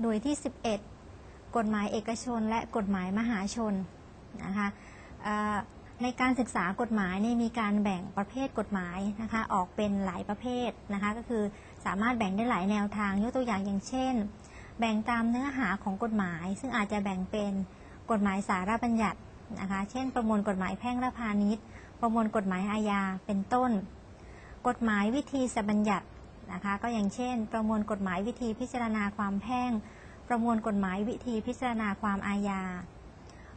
หน่วยที่ 11 กฎหมายเอกชนและกฎหมายมหาชนนะคะในการศึกษากฎหมายนี่มีการแบ่งประเภทกฎหมายนะคะออกเป็นหลายประเภทนะคะก็คือสามารถแบ่งได้หลายแนวทางยกตัวอย่างอย่างเช่น แบ่งตามเนื้อหาของกฎหมาย ซึ่งอาจจะแบ่งเป็นกฎหมายสาระบัญญัตินะคะเช่น ประมวลกฎหมายแพ่งและพาณิชย์ ประมวลกฎหมายอาญาเป็นต้น กฎหมายวิธีสบัญญัติ นะคะ ก็อย่างเช่น ประมวลกฎหมายวิธีพิจารณาความแพ่ง ประมวลกฎหมายวิธีพิจารณาความอาญา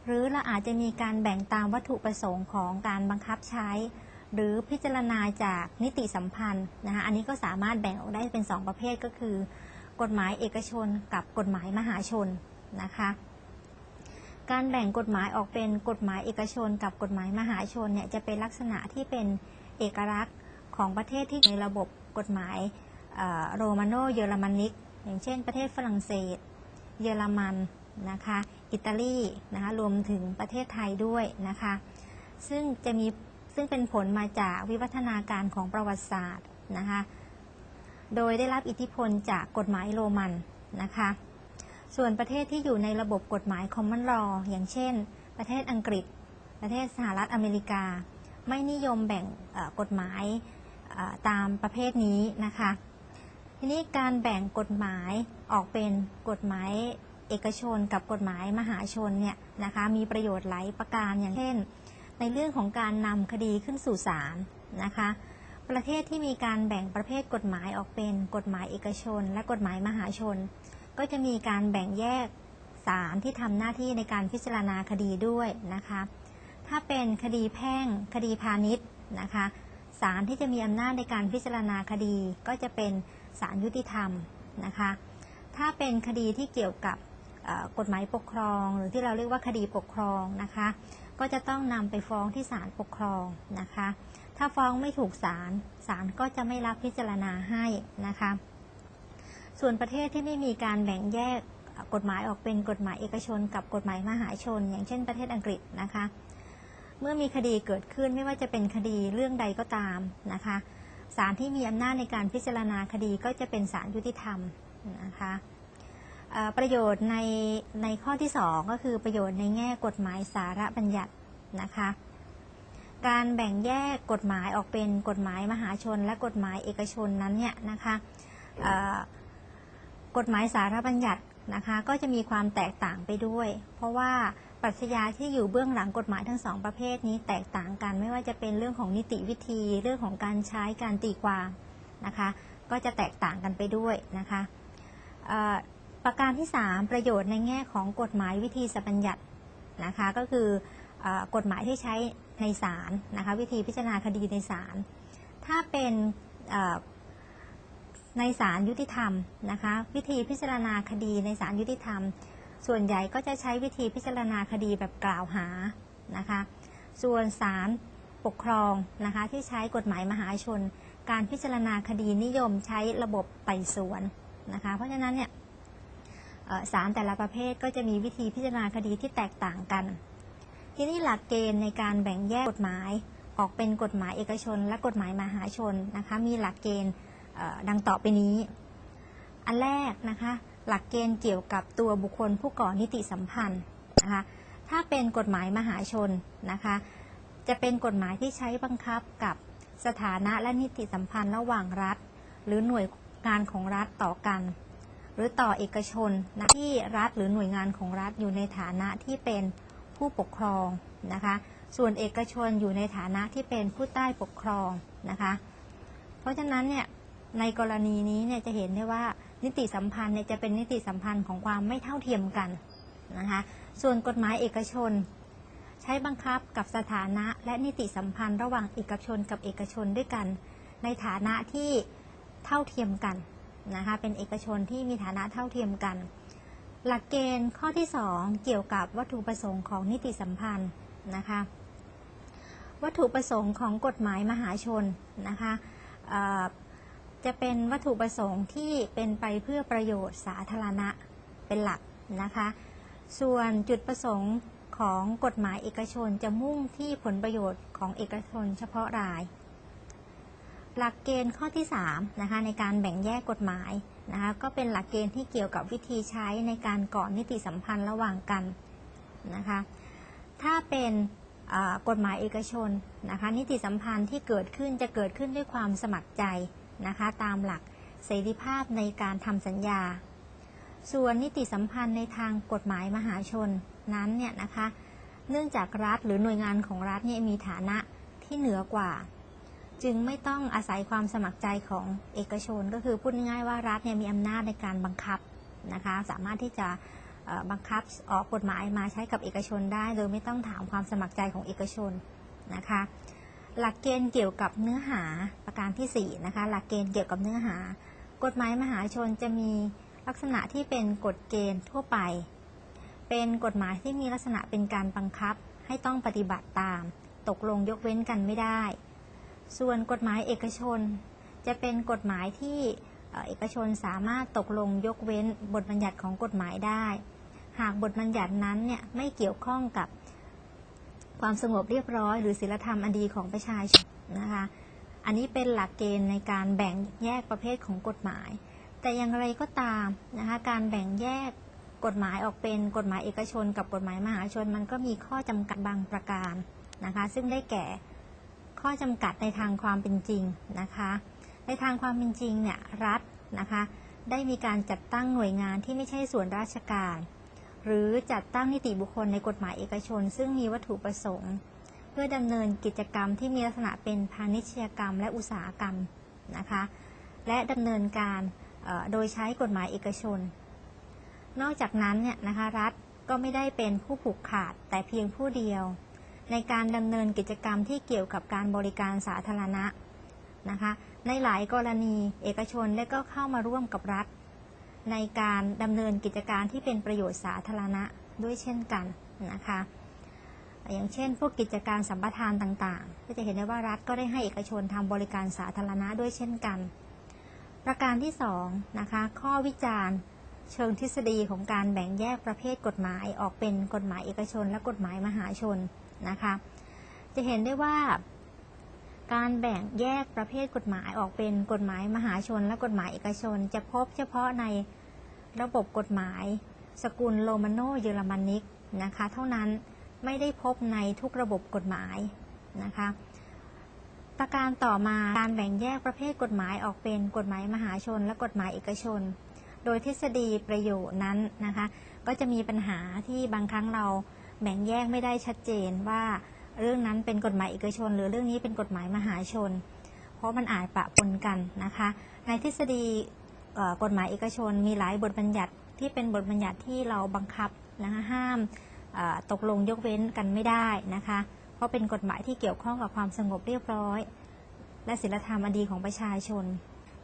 หรือเราอาจจะมีการแบ่งตามวัตถุประสงค์ของการบังคับใช้ หรือพิจารณาจากนิติสัมพันธ์นะคะ อันนี้ก็สามารถแบ่งออกได้เป็น 2 ประเภทก็คือ กฎหมายเอกชนกับกฎหมายมหาชนนะคะการแบ่งกฎหมายออกเป็นกฎหมายเอกชน กับกฎหมายมหาชนเนี่ยจะเป็นลักษณะที่เป็นเอกลักษณ์ของประเทศที่ในระบบ กฎหมายโรมาโนเยอรมนิก อย่างเช่น ประเทศฝรั่งเศส เยอรมันนะคะอิตาลีนะคะรวมถึงประเทศไทยด้วยนะคะซึ่งจะมีซึ่งเป็นผลมาจากวิวัฒนาการของประวัติศาสตร์นะคะโดยได้รับอิทธิพลจากกฎหมายโรมันนะคะส่วนประเทศที่อยู่ในระบบกฎหมาย common law อย่างเช่น ประเทศอังกฤษ ประเทศสหรัฐอเมริกา ไม่นิยมแบ่งกฎหมาย ตามประเภทนี้นะคะ ทีนี้การแบ่งกฎหมายออกเป็นกฎหมายเอกชนกับกฎหมายมหาชนเนี่ยนะคะมีประโยชน์หลายประการอย่างเช่น ในเรื่องของการนำคดีขึ้นสู่ศาลนะคะ ประเทศที่มีการแบ่งประเภทกฎหมายออกเป็นกฎหมายเอกชน และกฎหมายมหาชน ก็จะมีการแบ่งแยกศาลที่ทำหน้าที่ในการพิจารณาคดีด้วยนะคะ ถ้าเป็นคดีแพ่งคดีพาณิชย์นะคะ ศาลที่จะมีอำนาจในการพิจารณาคดีก็จะเป็นศาลยุติธรรมนะคะ ถ้าเป็นคดีที่เกี่ยวกับกฎหมายปกครอง หรือที่เราเรียกว่าคดีปกครองนะคะ ก็จะต้องนำไปฟ้องที่ศาลปกครองนะคะ ถ้าฟ้องไม่ถูกศาลศาลก็จะไม่รับพิจารณาให้นะคะ ส่วนประเทศที่ไม่มีการแบ่งแยกกฎหมายออกเป็นกฎหมายเอกชนกับกฎหมายมหาชน อย่างเช่นประเทศอังกฤษนะคะ เมื่อมีคดีเกิดขึ้นไม่ว่าจะเป็นคดีเรื่องใดก็ตามนะคะศาลที่มีอำนาจในการพิจารณาคดีก็จะเป็นศาลยุติธรรมนะคะประโยชน์ในในข้อที่ 2 ก็คือประโยชน์ในแง่กฎหมายสาระบัญญัตินะคะการแบ่งแยกกฎหมายออกเป็นกฎหมายมหาชน และกฎหมายเอกชนนั้นเนี่ยนะคะกฎหมายสาระบัญญัติ นะคะ ก็จะมีความแตกต่างไปด้วย เพราะว่าปรัชญาที่อยู่เบื้องหลังกฎหมายทั้งสองประเภทนี้แตกต่างกัน ไม่ว่าจะเป็นเรื่องของนิติวิธีเรื่องของการใช้การตีความนะคะ ก็จะแตกต่างกันไปด้วยนะคะประการที่ 3 ประโยชน์ในแง่ของกฎหมายวิธีสับัญญัตินะคะ ก็คืออกฎหมายที่ใช้ในศาลนะคะ วิธีพิจารณาคดีในศาลถ้าเป็น ในศาลยุติธรรมนะคะ วิธีพิจารณาคดีในศาลยุติธรรม ส่วนใหญ่ก็จะใช้วิธีพิจารณาคดีแบบกล่าวหานะคะ ส่วนศาลปกครองนะคะที่ใช้กฎหมายมหาชน การพิจารณาคดีนิยมใช้ระบบไต่สวนนะคะ เพราะฉะนั้นเนี่ยศาลแต่ละประเภทก็จะมีวิธีพิจารณาคดีที่แตกต่างกัน ทีนี้หลักเกณฑ์ในการแบ่งแยกกฎหมายออกเป็นกฎหมายเอกชน และกฎหมายมหาชนนะคะมีหลักเกณฑ์ ดังต่อไปนี้ อันแรกนะคะ หลักเกณฑ์เกี่ยวกับตัวบุคคลผู้ก่อนิติสัมพันธ์นะคะถ้าเป็นกฎหมายมหาชนนะคะ จะเป็นกฎหมายที่ใช้บังคับกับสถานะและนิติสัมพันธ์ระหว่างรัฐ หรือหน่วยงานของรัฐต่อกัน หรือต่อเอกชนนะที่รัฐหรือหน่วยงานของรัฐอยู่ในฐานะที่เป็นผู้ปกครองนะคะ ส่วนเอกชนอยู่ในฐานะที่เป็นผู้ใต้ปกครองนะคะ เพราะฉะนั้นเนี่ย ในกรณีนี้เนี่ยจะเห็นได้ว่านิติสัมพันธ์เนี่ยจะเป็นนิติสัมพันธ์ของความไม่เท่าเทียมกันนะคะส่วนกฎหมายเอกชน ใช้บังคับกับสถานะและนิติสัมพันธ์ระหว่างเอกชนกับเอกชนด้วยกัน ในฐานะที่เท่าเทียมกันนะคะเป็นเอกชนที่มีฐานะเท่าเทียมกัน หลักเกณฑ์ข้อที่ 2 เกี่ยวกับวัตถุประสงค์ของนิติสัมพันธ์นะคะวัตถุประสงค์ของกฎหมายมหาชนนะคะ จะเป็นวัตถุประสงค์ที่เป็นไปเพื่อประโยชน์สาธารณะเป็นหลักนะคะ ส่วนจุดประสงค์ของกฎหมายเอกชนจะมุ่งที่ผลประโยชน์ของเอกชนเฉพาะราย หลักเกณฑ์ข้อที่3นะคะในการแบ่งแยกกฎหมายนะคะก็เป็นหลักเกณฑ์ที่เกี่ยวกับวิธีใช้ในการก่อนิติสัมพันธ์ระหว่างกันนะคะถ้าเป็นกฎหมายเอกชนนะคะนิติสัมพันธ์ที่เกิดขึ้นจะเกิดขึ้นด้วยความสมัครใจ นะคะ ตามหลักเสรีภาพในการทำสัญญา ส่วนนิติสัมพันธ์ในทางกฎหมายมหาชนนั้นเนี่ยนะคะ เนื่องจากรัฐหรือหน่วยงานของรัฐเนี่ยมีฐานะที่เหนือกว่า จึงไม่ต้องอาศัยความสมัครใจของเอกชน ก็คือพูดง่ายๆว่ารัฐเนี่ยมีอำนาจในการบังคับนะคะ สามารถที่จะบังคับออกกฎหมายมาใช้กับเอกชนได้ โดยไม่ต้องถามความสมัครใจของเอกชนนะคะ หลักเกณฑ์เกี่ยวกับเนื้อหาประการที่ 4 นะคะ หลักเกณฑ์เกี่ยวกับเนื้อหา กฎหมายมหาชนจะมีลักษณะที่เป็นกฎเกณฑ์ทั่วไป เป็นกฎหมายที่มีลักษณะเป็นการบังคับให้ต้องปฏิบัติตาม ตกลงยกเว้นกันไม่ได้ ส่วนกฎหมายเอกชน จะเป็นกฎหมายที่เอ่อเอกชนสามารถตกลงยกเว้นบทบัญญัติของกฎหมายได้ หากบทบัญญัตินั้นเนี่ยไม่เกี่ยวข้องกับ ความสงบเรียบร้อย หรือศีลธรรมอันดีของประชาชนนะคะอันนี้เป็นหลักเกณฑ์ในการแบ่งแยกประเภทของกฎหมาย แต่อย่างไรก็ตามนะคะการแบ่งแยกกฎหมายออกเป็นกฎหมายเอกชน กับกฎหมายมหาชน มันก็มีข้อจำกัดบางประการนะคะ ซึ่งได้แก่ข้อจำกัดในทางความเป็นจริงนะคะ ในทางความเป็นจริงเนี่ยรัฐนะคะได้มีการจัดตั้งหน่วยงานที่ไม่ใช่ส่วนราชการ หรือจัดตั้งนิติบุคคลในกฎหมายเอกชน ซึ่งมีวัตถุประสงค์ เพื่อดำเนินกิจกรรมที่มีลักษณะเป็นพาณิชยกรรมและอุตสาหกรรมนะคะและดำเนินการโดยใช้กฎหมายเอกชน นอกจากนั้นเนี่ยนะคะรัฐก็ไม่ได้เป็นผู้ผูกขาดแต่เพียงผู้เดียว ในการดำเนินกิจกรรมที่เกี่ยวกับการบริการสาธารณะนะคะในหลายกรณีเอกชนได้ก็เข้ามาร่วมกับรัฐ ในการดำเนินกิจการที่เป็นประโยชน์สาธารณะด้วยเช่นกันนะคะอย่างเช่น พวกกิจการสัมปทานต่างๆ ก็จะเห็นได้ว่ารัฐก็ได้ให้เอกชนทำบริการสาธารณะด้วยเช่นกัน ประการที่2นะคะข้อวิจารณ์เชิงทฤษฎีของการแบ่งแยกประเภทกฎหมายออกเป็นกฎหมายเอกชนและกฎหมายมหาชนนะคะ จะเห็นได้ว่า การแบ่งแยกประเภทกฎหมายออกเป็นกฎหมายมหาชนและกฎหมายเอกชน จะพบเฉพาะในระบบกฎหมาย สกุลโรมาโนเยอรมานิกนะคะ เท่านั้นไม่ได้พบในทุกระบบกฎหมายนะคะ ประการต่อมาการแบ่งแยกประเภทกฎหมายออกเป็นกฎหมายมหาชนและกฎหมายเอกชน โดยทฤษฎีประโยชน์นั้นนะคะ ก็จะมีปัญหาที่บางครั้งเราแบ่งแยกไม่ได้ชัดเจนว่า เรื่องนั้นเป็นกฎหมายเอกชน หรือเรื่องนี้เป็นกฎหมายมหาชน เพราะมันอาจปะปนกันนะคะ ในทฤษฎีกฎหมายเอกชน มีหลายบทบัญญัติที่เป็นบทบัญญัติที่เราบังคับนะคะห้ามตกลงยกเว้นกันไม่ได้นะคะ เพราะเป็นกฎหมายที่เกี่ยวข้องกับความสงบเรียบร้อย และศีลธรรมอันดีของประชาชน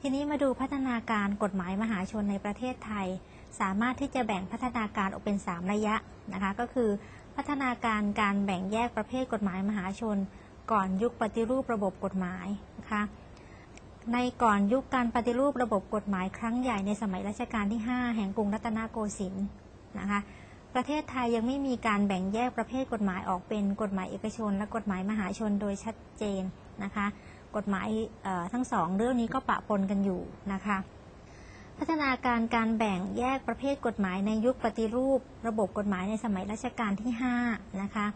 ทีนี้มาดูพัฒนาการกฎหมายมหาชนในประเทศไทย สามารถที่จะแบ่งพัฒนาการออกเป็น 3 ระยะนะคะ ก็คือ พัฒนาการการแบ่งแยกประเภทกฎหมายมหาชน ก่อนยุคปฏิรูประบบกฎหมายนะคะในก่อนยุคการปฏิรูประบบกฎหมายครั้งใหญ่ในสมัยรัชกาลที่ 5 แห่งกรุงรัตนโกสินทร์นะคะประเทศไทยยังไม่มีการแบ่งแยกประเภทกฎหมายออกเป็นกฎหมายเอกชน และกฎหมายมหาชนโดยชัดเจนนะคะ กฎหมายทั้งสองเรื่องนี้ก็ปะปนกันอยู่นะคะ พัฒนาการการแบ่งแยกประเภทกฎหมายในยุคปฏิรูป ระบบกฎหมายในสมัยรัชกาลที่ 5 นะคะ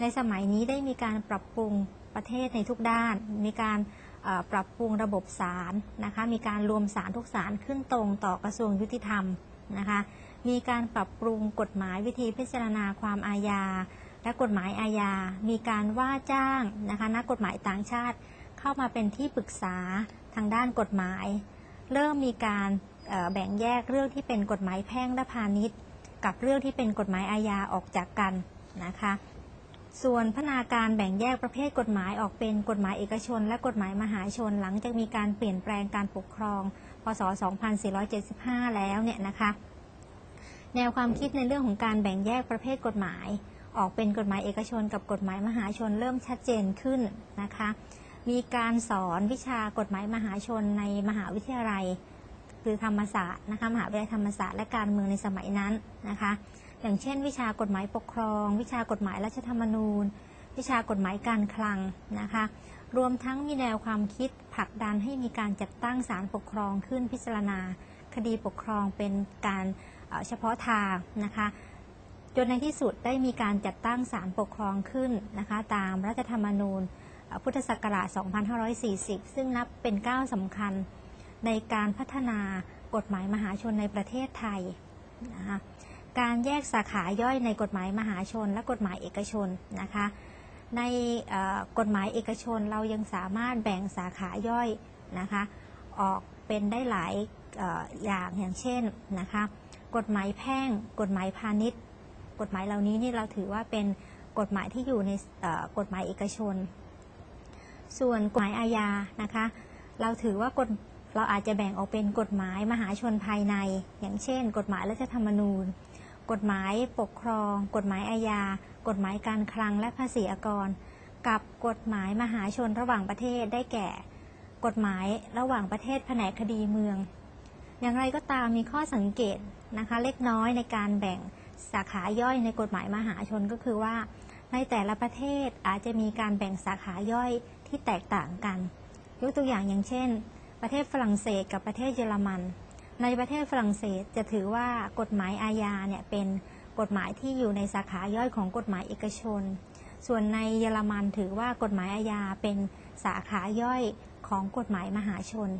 ในสมัยนี้ได้มีการปรับปรุงประเทศในทุกด้าน มีการปรับปรุงระบบศาลนะคะ มีการรวมศาลทุกศาลขึ้นตรงต่อกระทรวงยุติธรรมนะคะ มีการปรับปรุงกฎหมายวิธีพิจารณาความอาญา และกฎหมายอาญา มีการว่าจ้างนะคะนักกฎหมายต่างชาติ เข้ามาเป็นที่ปรึกษาทางด้านกฎหมาย เริ่มมีการ แบ่งแยกเรื่องที่เป็นกฎหมายแพ่งและพาณิชย์ กับเรื่องที่เป็นกฎหมายอาญาออกจากกันนะคะ ส่วนพนาการแบ่งแยกประเภทกฎหมายออกเป็นกฎหมายเอกชน และกฎหมายมหาชน หลังจากมีการเปลี่ยนแปลงการปกครอง พศ 2475 แล้วเนี่ยนะคะแนวความคิดในเรื่องของการแบ่งแยกประเภทกฎหมาย ออกเป็นกฎหมายเอกชน กับกฎหมายมหาชนเริ่มชัดเจนขึ้นนะคะ มีการสอนวิชากฎหมายมหาชนในมหาวิทยาลัย คือธรรมศาสตร์นะคะมหาวิทยาลัยธรรมศาสตร์และการเมืองในสมัยนั้นนะคะ อย่างเช่น วิชากฎหมายปกครอง วิชากฎหมายรัฐธรรมนูญ วิชากฎหมายการคลังนะคะ รวมทั้งมีแนวความคิดผลักดันให้มีการจัดตั้งศาลปกครองขึ้นพิจารณา คดีปกครองเป็นการเฉพาะทางนะคะจนในที่สุดได้มีการจัดตั้งศาลปกครองขึ้นนะคะตามรัฐธรรมนูญพุทธศักราช 2540 ซึ่งนับเป็นก้าวสำคัญ ในการพัฒนากฎหมายมหาชนในประเทศไทยนะคะการแยกสาขาย่อยในกฎหมายมหาชนและกฎหมายเอกชนนะคะในกฎหมายเอกชนเรายังสามารถแบ่งสาขาย่อยนะคะออกเป็นได้หลายออย่างอย่างเช่นนะคะกฎหมายแพ่ง กฎหมายพาณิชย์ กฎหมายเหล่านี้นี่เราถือว่าเป็นกฎหมายที่อยู่ในกฎหมายเอกชน ส่วนกฎหมายอาญานะคะเราถือว่ากฎ เราอาจจะแบ่งออกเป็นกฎหมายมหาชนภายใน อย่างเช่น กฎหมายรัฐธรรมนูญ กฎหมายปกครอง กฎหมายอาญา กฎหมายการคลังและภาษีอากร กับกฎหมายมหาชนระหว่างประเทศได้แก่ กฎหมายระหว่างประเทศแผนกคดีเมือง อย่างไรก็ตามมีข้อสังเกตนะคะเล็กน้อยในการแบ่งสาขาย่อยในกฎหมายมหาชนก็คือว่า ในแต่ละประเทศอาจจะมีการแบ่งสาขาย่อยที่แตกต่างกัน ยกตัวอย่างอย่างเช่น ประเทศฝรั่งเศสกับประเทศเยอรมัน ในประเทศฝรั่งเศสจะถือว่ากฎหมายอาญาเนี่ยเป็นกฎหมายที่อยู่ในสาขาย่อยของกฎหมายเอกชน ส่วนในเยอรมันถือว่ากฎหมายอาญาเป็นสาขาย่อยของกฎหมายมหาชน